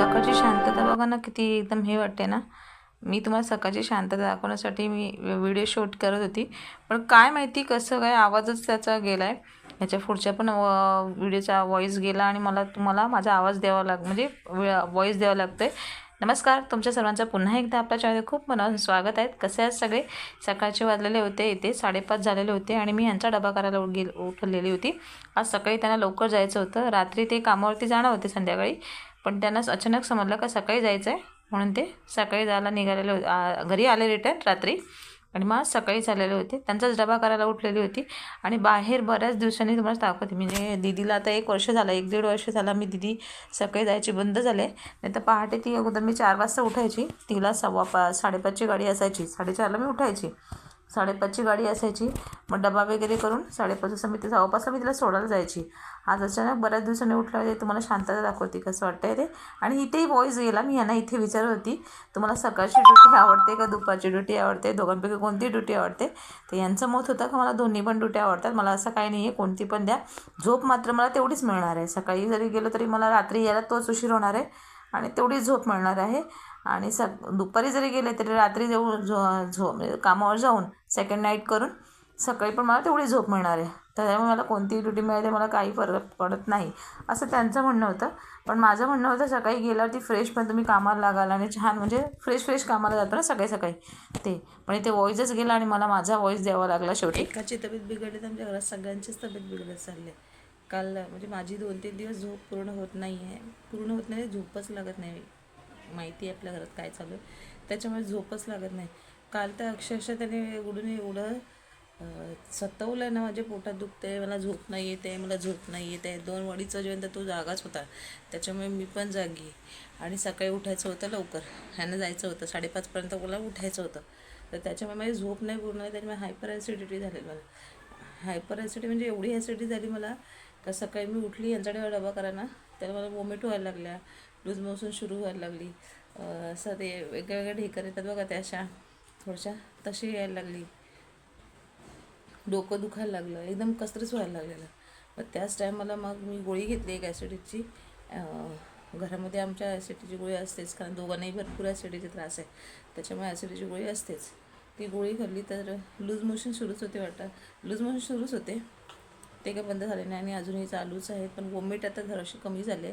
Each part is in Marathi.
सकाळची शांतता बघा ना किती एकदम हे वाटते ना. मी तुम्हाला सकाळची शांतता दाखवण्यासाठी मी व्हिडिओ शूट करत होती. पण काय माहिती कसं काय आवाजच त्याचा गेला आहे ह्याच्या पुढच्या पण व्हिडिओचा व्हॉईस गेला आणि मला तुम्हाला माझा आवाज द्यावा लाग म्हणजे व्हॉईस द्यावा लागतो आहे नमस्कार तुमच्या सर्वांचं पुन्हा एकदा आपल्या चॅनल खूप मनापासून स्वागत आहेत कसे आहेत सगळे? सकाळचे वाजलेले होते इथे साडेपाच झालेले होते आणि मी यांचा डबा करायला उठ गेल उठलेली होती. आज सकाळी त्यांना लवकर जायचं होतं. रात्री ते कामावरती जाणार होते संध्याकाळी. पण त्यांना अचानक समजलं का सकाळी जायचं आहे म्हणून ते सकाळी जायला निघालेले होते. घरी आले रिटर्न रात्री. आणि मग सकाळी चाललेले होते. त्यांचाच डबा करायला उठलेली होती. आणि बाहेर बऱ्याच दिवसांनी तुम्हाला दाखवते. म्हणजे दिदीला आता एक वर्ष झालं एक दीड वर्ष झाला मी दिदी सकाळी जायची बंद झाले. नाही तर पहाटे ती अगोदर मी चार वाजता उठायची. तिला सव्वा पा साडेपाचची गाडी असायची. साडेचारला मी उठायची. साडेपाचची गाडी असायची. मग डबा वगैरे करून साडेपाच वाजता मी ते सव्वापाचला मी तिला सोडायला जायची. आज अचानक बऱ्याच दिवसांनी उठल्यावर तुम्हाला शांतता दाखवते कसं वाटतंय ते. आणि इथेही व्हॉईस गेला. मी यांना इथे विचारत होती तुम्हाला सकाळची ड्युटी आवडते का दुपारची ड्युटी आवडते? दोघांपैकी कोणती ड्युटी आवडते? तर यांचं मत होतं का मला दोन्ही पण ड्युटी आवडतात. मला असं काही नाही आहे कोणती पण द्या. झोप मात्र मला तेवढीच मिळणार आहे. सकाळी जरी गेलो तरी मला रात्री यायला तोच उशीर होणार आहे आणि तेवढीच झोप मिळणार आहे. आणि सग दुपारी जरी गेले तरी रात्री जाऊन झो झो म्हणजे कामावर जाऊन सेकंड नाईट करून सकाळी पण मला तेवढी झोप मिळणार आहे. त्यामुळे मला कोणतीही ड्युटी मिळते मला काही फरक पडत नाही असं त्यांचं म्हणणं होतं. पण माझं म्हणणं होतं सकाळी गेल्यावरती फ्रेश पण तुम्ही कामाला लागाल आणि छान म्हणजे फ्रेश फ्रेश कामाला जातो ना सकाळी सकाळी. ते पण इथे व्हॉईसच गेला आणि मला माझा व्हॉईस द्यावा लागला शेवटी. एकाची तब्येत बिघडली तर आमच्या घरात सगळ्यांचीच तब्येत बिघडत चालली. आहे काल म्हणजे माझी दोन तीन दिवस झोप पूर्ण होत नाही आहे पूर्ण होत नाही झोपच लागत नाही. माहिती आहे आपल्या घरात काय चालू आहे. त्याच्यामुळे झोपच लागत नाही. काल तर अक्षरशः त्याने उडून एवढं सतवलं ना माझ्या पोटात दुखतंय मला झोप नाही येत आहे मला झोप नाही येत. आहे दोन वडीचं जेवण तर तो जागाच होता त्याच्यामुळे मी पण जागी. आणि सकाळी उठायचं होतं लवकर. ह्यानं जायचं होतं साडेपाचपर्यंत मला उठायचं होतं. तर त्याच्यामुळे माझी झोप नाही पूर्ण त्याच्यामुळे हायपर ॲसिडिटी झाली मला. हायपर ॲसिडिटी म्हणजे एवढी ॲसिडिटी झाली मला का सकाळी मी उठली यांच्याकडे डबा करा ना त्याला मला वॉमिट व्हायला लागल्या. लूज मोशन सुरू व्हायला लागली. असं ते वेगळ्या ढेकर येतात बघा त्या अशा थोड्याशा तशी यायला लागली. डोकं दुखायला लागलं एकदम कसरच व्हायला लागलेलं. मग त्याच टायमाला मग मी गोळी घेतली एक ॲसिडिकची घरामध्ये आमच्या ॲसिडीची गोळी असतेच कारण दोघांनाही भरपूर ॲसिडीचे त्रास आहे. त्याच्यामुळे ॲसिडीची गोळी असतेच. ती गोळी खाल्ली तर लूज मोशन सुरूच होते वाटतं. लूज मोशन सुरूच होते. ते काही बंद झाले नाही आणि अजूनही चालूच आहे पण वॉमिट आता जराशी कमी झाले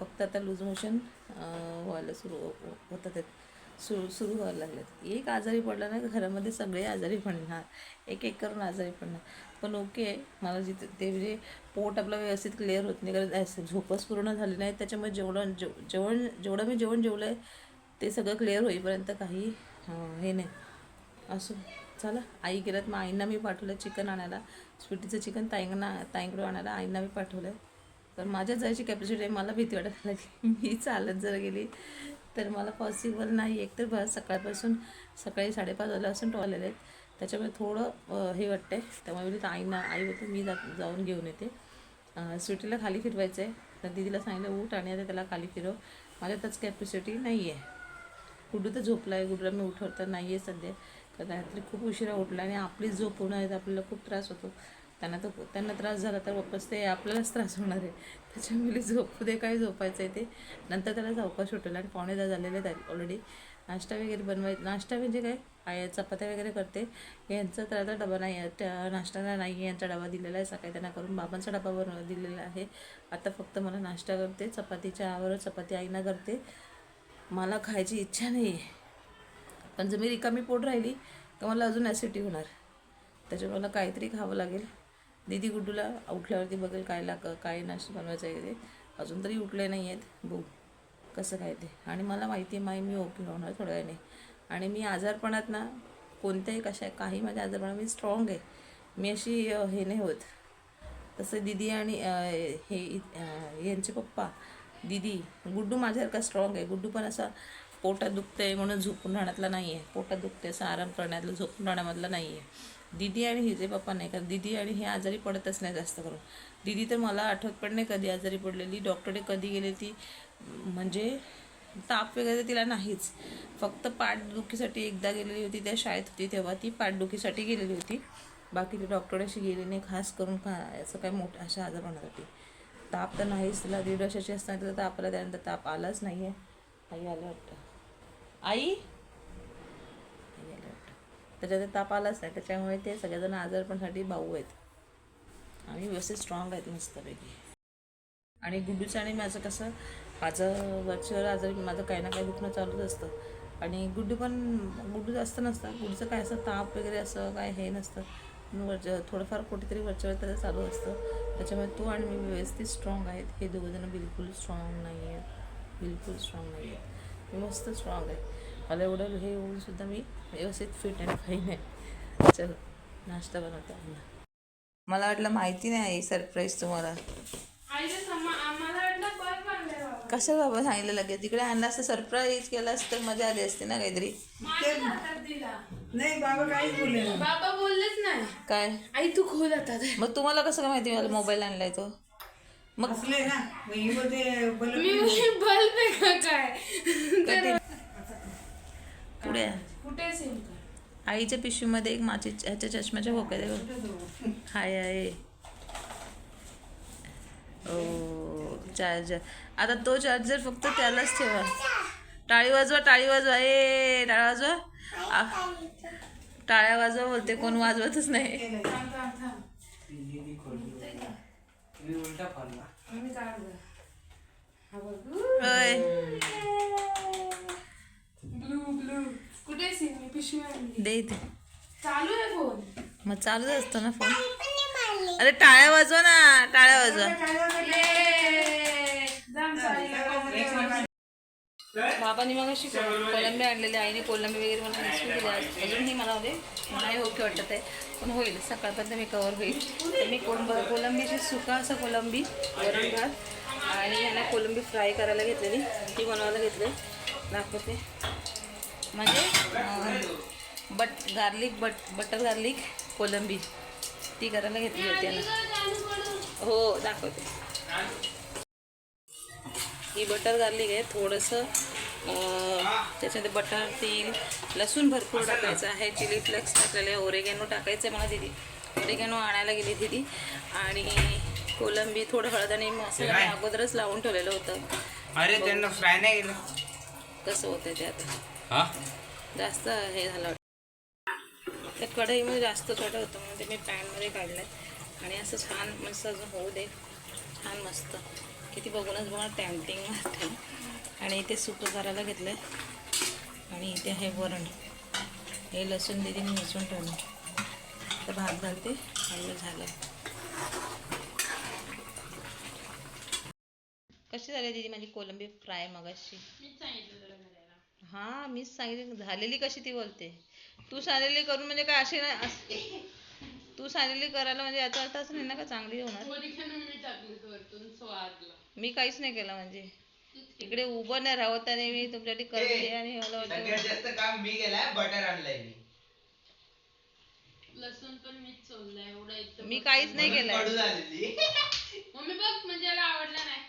फक्त आता लूज मोशन व्हायला सुरू होतात. आहेत सुरू सुरू व्हायला लागलेत. एक आजारी पडला ना घरामध्ये सगळे आजारी पडणार. एक एक करून आजारी पडणार. पण ओके आहे मला जिथे ते म्हणजे पोट आपलं व्यवस्थित क्लिअर होत नाही कारण झोपच पूर्ण झाली नाही त्याच्यामुळे जेवढं जेव जेवण जेवढं मी जेवण जेवलं आहे ते सगळं क्लिअर होईपर्यंत काही हे नाही. असं. चला आई गेल्यात मग आईंना मी पाठवलं चिकन आणायला. स्वीटीचं चिकन ताईंना ताईंकडून आणायला आईंना मी पाठवलं आहे तर माझ्या जायची कॅपॅसिटी आहे मला भीती वाटायला लागली मी चालत जर गेली तर मला पॉसिबल नाही. एकतर बस सकाळपासून सकाळी साडेपाच वाजल्यापासून टॉलेले आहेत. त्याच्यामुळे थोडं हे हे वाटतंय. त्यामुळे मी आईना आई होते मी जा जाऊन घेऊन येते. स्वीटीला खाली फिरवायचं आहे तर दिदीला सांगितलं उठ आणि आता त्याला खाली फिरव. माझ्यातच कॅपॅसिटी नाही आहे गुड्डू तर झोपला आहे गुड्डूला मी उठवता तर नाही आहे सध्या. तर रात्री खूप उशिरा उठला आणि आपलीच झोप होणं आहे तर आपल्याला खूप त्रास होतो. त्यांना तर त्यांना त्रास झाला तर वापस ते आपल्यालाच त्रास होणार आहे. त्याच्यामुळे झोपू दे काय झोपायचं आहे ते? नंतर त्याला अवकाश उठवला आणि पावणे दहा झालेले आहेत ऑलरेडी नाश्ता वगैरे बनवाय नाश्ता म्हणजे काय? आय चपात्या वगैरे करते. यांचा तर आता डबा नाही आहे त्या नाश्त्याला नाही आहे यांचा डबा दिलेला आहे. सकाळी त्यांना करून बाबांचा डबा बनव दिलेला आहे. आता फक्त मला नाश्ता करते चपातीच्या आवर चपाती आईना करते. मला खायची इच्छा नाही आहे पण जर मी रिकामी पोट राहिली तर मला अजून ॲसिडिटी होणार. त्याच्यामुळे मला काहीतरी खावं लागेल. दीदी गुड्डूला उठल्यावरती बघेल काय लाग काय नाश्ता बनवायचं आहे ते. अजून तरी उठले नाही आहेत. बघू कसं काय ते. आणि मला माहिती आहे माई मी ओके होणार थोड्या वेळाने. आणि मी आजारपणात ना कोणत्याही कशा काही माझ्या आजारपणात मी स्ट्रॉंग आहे. मी अशी हे नाही होत. तसं दिदी आणि हे यांचे पप्पा दिदी गुड्डू माझ्यासारखा स्ट्रॉंग आहे. गुड्डू पण असा पोटात दुखतंय म्हणून झोपून राहण्यातला नाही आहे पोटात दुखते असं आराम करण्यातलं झोपून राहण्यामधला नाही आहे दिदी आणि हिचे पप्पा नाही कारण दिदी आणि हे आजारी पडतच नाही जास्त करून. दिदी तर मला आठवत पण नाही कधी आजारी पडलेली. डॉक्टरकडे कधी गेले ती म्हणजे ताप वगैरे तिला नाहीच. फक्त पाठदुखीसाठी एकदा गेलेली होती त्या शाळेत होती तेव्हा ती पाठदुखीसाठी गेलेली होती. बाकी ती डॉक्टरशी गेली नाही खास करून का असं काय मोठं अशा आजारपणासाठी. ताप तर नाहीच तिला दीड वर्षाची असताना तिला ताप आला त्यानंतर ताप आलाच नाही आहे आई आलं वाटतं. आई? त्याच्यात त्याच्यात ताप आलाच नाही त्याच्यामुळे ते सगळेजण आजारपणासाठी भाऊ आहेत. आम्ही व्यवस्थित स्ट्रॉंग आहेत मस्तपैकी. आणि गुड्डूचं आणि माझं कसं माझं वरचेवर आजारी माझं काही ना काही दुखणं चालूच असतं. आणि गुड्डू पण गुड्डू जास्त नसतं. गुड्डूचं काय असं ताप वगैरे असं काय हे नसतं. पण वरच्या थोडंफार कुठेतरी वरच्यावर त्याचं चालू असतं. त्याच्यामुळे तू आणि मी व्यवस्थित स्ट्रॉंग आहेत. हे दोघंजणं बिलकुल स्ट्रॉंग नाही आहेत बिलकुल स्ट्रॉंग नाही आहेत मी मस्त स्ट्रॉंग आहे. मला एवढं हे होऊन सुद्धा मी व्यवस्थित फिट आणि फाईन आहे. चल नाश्ता बनवते आम्हाला मला वाटलं माहिती नाही सरप्राईज तुम्हाला. कसं बाबा. सांगितलं लगेच? तिकडे आणलं असतं सरप्राईज केलं असतं तर मजा आली असते ना काहीतरी. नाही बाबा काहीच बोलले नाही. बाबा बोललेच नाही. काय? आई तू खोल आता मग तुम्हाला कसं काय माहिती मला मोबाईल आणलाय तो? मग असले ना ही मी बल्ब आहे का काय? पुढे. आईच्या पिशवीमध्ये एक माझी ह्याच्या चष्म्याच्या आहे. हाय आहे ओ चार्जर आता तो चार्जर फक्त त्यालाच ठेवा. टाळी वाजवा टाळी वाजवा. ए टाळ्या वाजवा. आ, टाळ्या वाजवा बोलते कोण वाजवतच नाही. थांब थांब थांब मी काढ हा बघ होय ब्लू ब्लू कुठे मी पिशवी आणली. दे इथे. चालू आहे फोन. मग चालूच असतो ना फोन? अरे टाळ्या वाजवा ना टाळ्या वाजवा. बाबांनी मग अशी कोलंबी आणलेली आईने कोलंबी वगैरे मला रेसिपी दिली अजूनही मला म्हणजे नाही ओके वाटत आहे पण होईल सकाळपर्यंत मी कवर होईल. तर मी कोलंब कोलंबीची सुका असा कोलंबी वरण भात आणि याला कोलंबी फ्राय करायला घेतलेली ती बनवायला घेतली दाखवते. म्हणजे but garlic but butter garlic कोलंबी. ती करायला घेतली होती याला हो दाखवते. ही बटर गार्लिक आहे थोडंसं त्याच्यामध्ये बटर तेल लसूण भरपूर टाकायचं आहे. चिली फ्लेक्स टाकलेले आहे ओरेगॅनो टाकायचं आहे मला दिदी. ओरेगॅनो आणायला गेली दिदी. आणि कोलंबी थोडं हळद आणि मसाला अगोदरच लावून ठेवलेलं होतं. अरे त्यांना फ्राय नाही केलं. कसं होतं ते आता. जास्त हे झालं. त्या कढईमध्ये जास्त छोटं होतं म्हणून ते मी पॅनमध्ये काढलं आणि असं छान मस्त अजून होऊ दे. छान मस्त. किती बघूनच बघा टॅम्पटिंग वाटतं आणि इथे सुकं करायला घेतलं आहे आणि इथे आहे वरण. हे लसूण दिदी मी मिसळून ठेवलं तर भात घालते आणि झालं. कशी झाली दिदी माझी कोलंबी फ्राय मगाशी? हा मीच सांगितलं झालेली कशी ती बोलते? तू सांगितलेली करून म्हणजे काय अशी नाही अस- तू सांगितलेली करायला म्हणजे याचा अर्थ असं नाही ना का चांगली होणार? मी टाकली वरतून स्वादला. मी काहीच नाही केलं म्हणजे. इकडे उभं नाही राहत आणि मी तुमच्यासाठी करते आणि मला वाटतं जास्त काम मी केलाय बटर आणलाय मी. लसूण पण मीच सोललाय एवढा इथं मी काहीच नाही म्हणून केलं कडू झालेली मम्मी बघ म्हणजे याला आवडला नाही.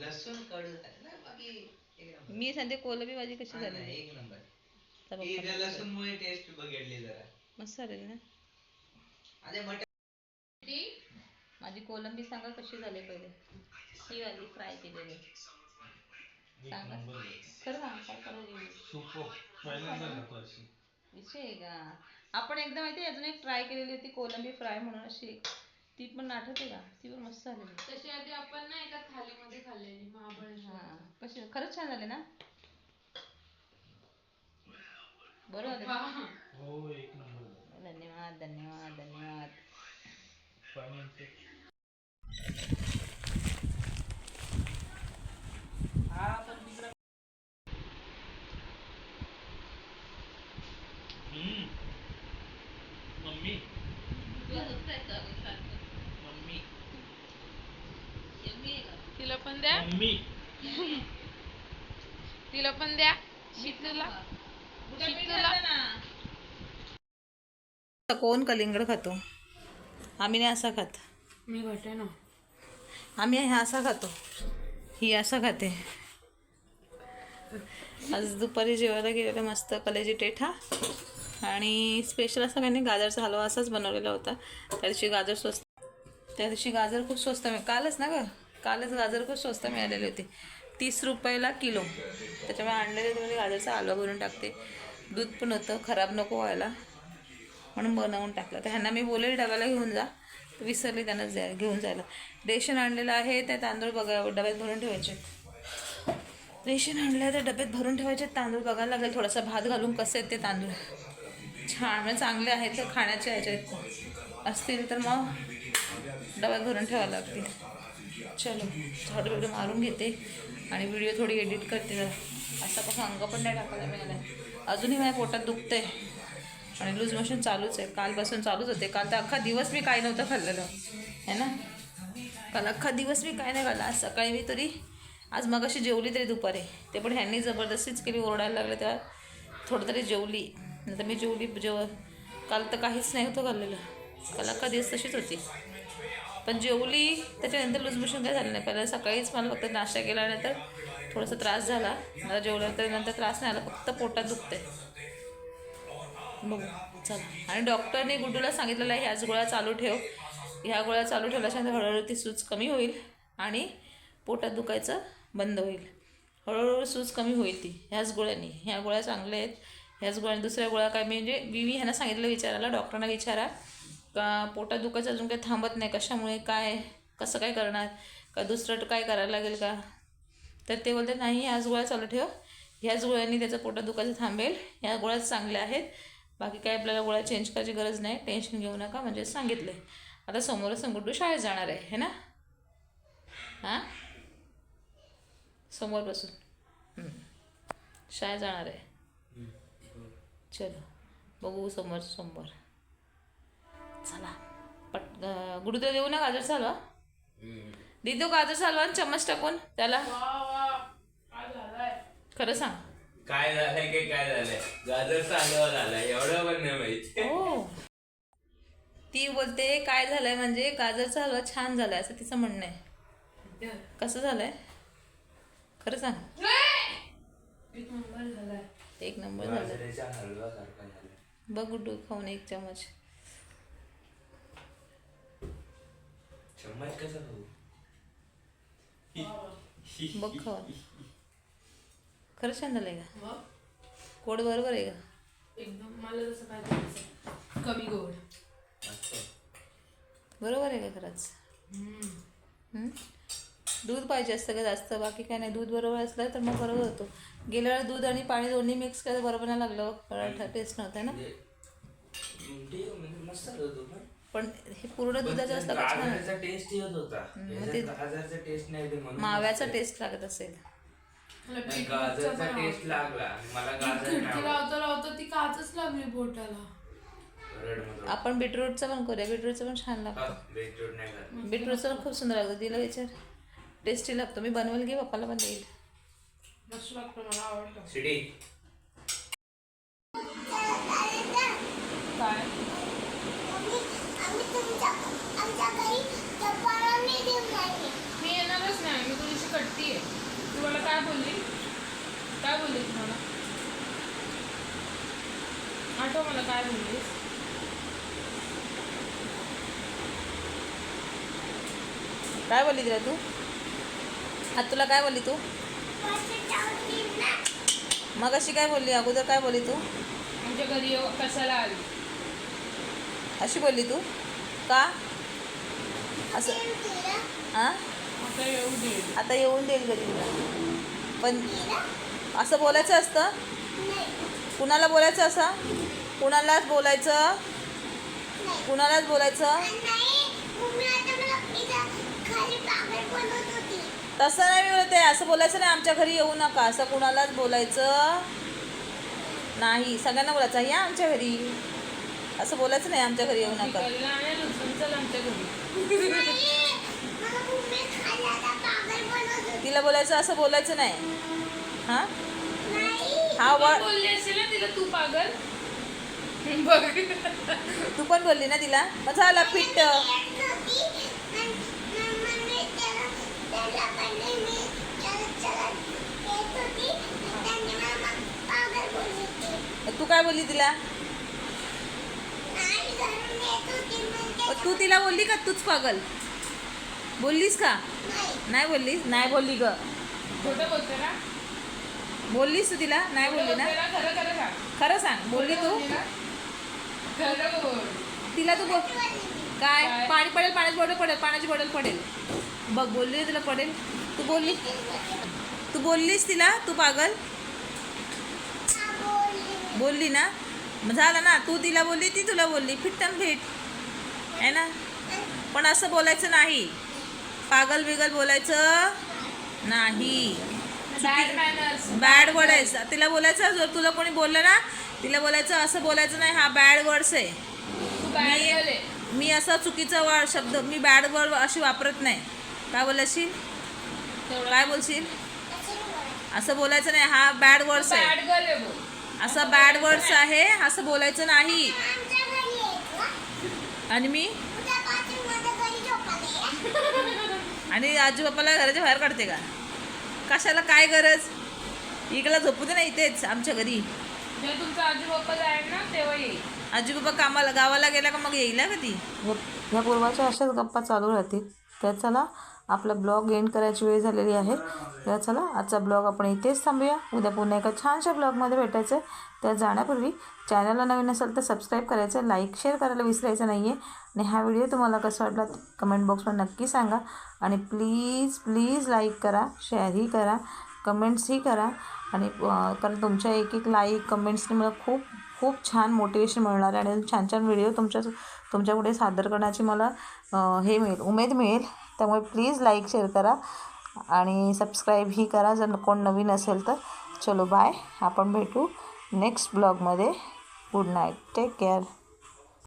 लसूण कडू झाले. ना बाकी मी सांगते कोलंबी भाजी कशी झाली ही मस्त झालेली ना? माझी कोलंबी सांगा कशी झाली पहिले? ही वाली फ्राय केलेली. सांगा. खरं सांग. काय विषय आहे का? आपण एकदा माहिती आहे अजून एक ट्राय केलेली होती कोलंबी फ्राय म्हणून अशी. ती पण आठवते का? ती पण मस्त झालेली. तशी आधी आपण ना एका थालीमध्ये खाल्लेली महाबळेश्वर हा कशी? खरंच छान झाले ना? बरोबर आहे ना? धन्यवाद धन्यवाद धन्यवाद. मम्मी मम्मी तिला पण द्या. तिला पण द्या. शीतूला. शीतूला. कोण कलिंगड खातो? आम्ही नाही असा खात. मी घटे ना. आम्ही हा असा खातो. ही असा खाते. आज दुपारी जेवायला गेलेलं मस्त कलेजी टेठा आणि स्पेशल असं काही नाही गाजरचा हलवा असाच बनवलेला होता. त्या दिवशी गाजर स्वस्त त्या दिवशी गाजर खूप स्वस्त मिळ कालच ना ग? कालच गाजर खूप स्वस्त मिळालेले होते. तीस रुपयाला किलो. त्याच्यामुळे आणलेले तुम्ही म्हणजे गाजरचा आलवा भरून टाकते. दूध पण होतं खराब नको व्हायला. म्हणून बनवून टाकलं. तर ह्यांना मी बोलेल डब्याला घेऊन जा. विसरले त्यांना जा घेऊन जायला. रेशन आणलेलं आहे ते तांदूळ बघा डब्यात भरून ठेवायचे. रेशन आणलं तर डब्यात भरून ठेवायचे. तांदूळ बघायला लागेल थोडासा भात घालून कसे आहेत ते तांदूळ. छान म्हणजे चांगले आहेत तर खाण्याचे ह्याच्यात असतील तर मग डब्यात भरून ठेवायला लागतील. चलो थोडं थोडं मारून घेते आणि व्हिडिओ थोडी एडिट करते जरा. असा कसं अंग पण नाही टाकायला मिळाला अजूनही माझ्या पोटात दुखतंय आणि लूज मोशन चालूच आहे. कालपासून चालूच होते. काल तर अख्खा दिवस मी काय नव्हतं खाल्लेलं. आहे ना? काल अख्खा दिवस मी काय नाही खाल्लं. आज सकाळी मी तरी आज मग अशी जेवली तरी दुपारी. ते पण ह्यांनी जबरदस्तीच केली. ओरडायला लागलं तेव्हा थोडं तरी जेवली. नंतर मी जेवली जेव काल तर काहीच नाही होतं खाल्लेलं. काल अख्खा दिवस तशीच होती. पण जेवली त्याच्यानंतर लूज मोशन काय झालं नाही. पहिला सकाळीच मला फक्त नाश्ता केल्यानंतर थोडासा त्रास झाला. मला जेवल्यानंतर नंतर त्रास नाही आला फक्त पोटात दुखते बघू चला. आणि डॉक्टरने गुड्डूला सांगितलेलं आहे ह्याच गोळ्या चालू ठेव. ह्या गोळ्या चालू ठेवल्याच्यानंतर हळूहळू ती सूज कमी होईल आणि पोटात दुखायचं बंद होईल. हळूहळू सूज कमी होईल ती ह्याच गोळ्यांनी. ह्या गोळ्या चांगल्या आहेत. ह्याच गोळ्या दुसऱ्या गोळ्या काय म्हणजे मी मी ह्यांना सांगितलं विचारायला डॉक्टरांना विचारा. का पोटात दुखायचं अजून काही थांबत नाही? कशामुळे? काय? कसं काय करणार? का दुसरं काय करायला लागेल का? तर ते बोलते नाही ह्याच गोळ्या चालू ठेव. ह्याच गोळ्यांनी त्याचं पोटात दुखायचं थांबेल. ह्या गोळ्याच चांगल्या आहेत. बाकी काय आपल्याला गोळ्या चेंज करायची गरज नाही. टेन्शन घेऊ नका. म्हणजे सांगितलं आहे आता समोरच गुड्डू शाळेत जाणार आहे. है ना? हां? समोर बसून. हम्म. शाळेत जाणार आहे. चलो. बघू समोर समोर. चला. पट तर देऊ ना गाजर हलवा देतो गाजर हलवा आणि चम्मच टाकून. त्याला? खरं सांग. काय झालंय की काय झालंय? गाजर हलवा झालाय. एवढं पण नाही माहिती. हो. ती बोलते काय झालंय म्हणजे गाजरचा हलवा छान झालाय असं तिचं म्हणणं आहे. कसं झालंय? खरं सांग. एक नंबर झालाय. बघ गुड्डू खाऊन एक चमच चम्मच कसा खाऊ बघ खाऊन खरं छान झालंय का कोड बरोबर आहे का एकदम मला जसं पाहिजे कमी गोड बरोबर आहे का खरंच हम्म? दूध पाहिजे असतं का जास्त? बाकी काय नाही. दूध बरोबर असलं तर मग बरोबर होतो. गेल्या वेळेला दूध आणि पाणी दोन्ही मिक्स करायला बरोबर नाही लागलं. पराठा टेस्ट नव्हता ना? पण हे पूर्ण दुधाचं असलं का? छान. टेस्ट येत होता. गाजरचा टेस्ट नाही म्हणून माव्याचा टेस्ट लागत असेल. नाही, गाजरचा टेस्ट लागला. आणि मला गाजर खिडकी नाही लावता लावता ती काचच लागली बोटाला. रड मग आपण बीटरूटचं पण करूया. बीटरूटचं पण छान लागतं. नाही खात. बीटरूटचं पण खूप सुंदर लागतं. तिला विचार. टेस्टी लागतो. मी बनवेल घे पप्पाला पण देईल. मस्त लागतं मला आवडतं. सिटी काय? मी येणारच नाही मी तुझ्याशी कट्टी आहे. तुम्हाला काय बोलली? काय बोलली तुम्हाला? आठव मला काय बोललीस. काय बोलली तिला तू? आता तुला काय बोलली तू? मग अशी काय बोलली? अगोदर काय बोलली तू? आमच्या घरी कशाला आली? अशी बोलली तू? का? असं. हां? आता येऊ दे. आता येऊन देईल घरी. तुला पण असं बोलायचं असतं? कुणाला बोलायचं असं? कुणालाच बोलायचं? कुणालाच बोलायचं? तसं नाही मी बोलते असं बोलायचं नाही आमच्या घरी येऊ नका. असं कुणालाच बोलायचं नाही. सगळ्यांना बोलायचं या आमच्या घरी. असं बोलायचं नाही आमच्या घरी येऊ नका. तिला बोलायचं असं बोलायचं नाही. हां? हा तू तू पागल? बघ. तू पण बोलली ना तिला? मग झालं पिट्ट तू काय बोलली तिला? तू तिला बोलली का तूच पागल? बोललीस का? नाही बोललीस? नाही बोलली ग. खोटं बोलते ना? बोललीस तू तिला? नाही बोलली ना? खरं सांग. बोलली तू? तिला तू बोल. काय? पाणी पडेल पाण्याची बॉटल पडेल पाण्याची बॉटल पडेल. बघ बोलली तुला पडेल. तू बोलली तू बोललीस तिला? तू पागल? बोलली ना? झालं ना? तू तिला बोलली ती तुला बोलली. फिट्टम फिट आहे ना? पण असं बोलायचं नाही. पागल बिगल बोलायचं नाही. बॅड वर्ड आहे तिला बोलायचं जर तुला कोणी बोललं ना तिला बोलायचं असं बोलायचं नाही हा बॅड वर्ड्स आहे. मी असा चुकीचा वा शब्द मी बॅड वर्ड अशी वापरत नाही. काय बोलाशील? काय बोलशील? असं बोलायचं नाही हा बॅड वर्ड्स आहे. असं बॅड वर्ड्स आहे असं बोलायचं नाही. आणि मी? आणि आजी बाप्पाला घराच्या बाहेर काढते का? कशाला काय गरज? इकडला झोपू दे ना इथेच आमच्या घरी. जेव्हा तुमचा आजी बाप्पा जाईल ना तेव्हा येईल. आजी बाप्पा कामाला गावाला गेला का मग येईल ना कधी? ह्या ह्या पूर्वाच्या अशाच गप्पा चालू राहतील. तर चला आपला ब्लॉग एंड करायची वेळ झालेली आहे. तर चला आजचा ब्लॉग आपण इथेच थांबूया. उद्या पुन्हा एका छानशा ब्लॉगमध्ये भेटायचं. आहे त्या जाण्यापूर्वी चॅनलला नवीन असेल तर सबस्क्राईब करायचं लाईक शेअर करायला विसरायचं नाही आहे आणि हा व्हिडिओ तुम्हाला कसा वाटला कमेंट बॉक्समध्ये नक्की सांगा. आणि प्लीज प्लीज लाईक करा शेअरही करा कमेंट्सही करा. आणि कारण तुमच्या एक एक लाईक कमेंट्सने मला खूप खूप छान मोटिवेशन मिळणार आहे. आणि छान छान व्हिडिओ तुमच्या तुमच्यापुढे सादर करण्याची मला हे मिळेल उमेद मिळेल. त्यामुळे प्लीज लाईक शेअर करा. आणि सबस्क्राईबही करा जर कोण नवीन असेल तर. चलो बाय आपण भेटू नेक्स्ट ब्लॉगमध्ये गुड नाईट टेक केअर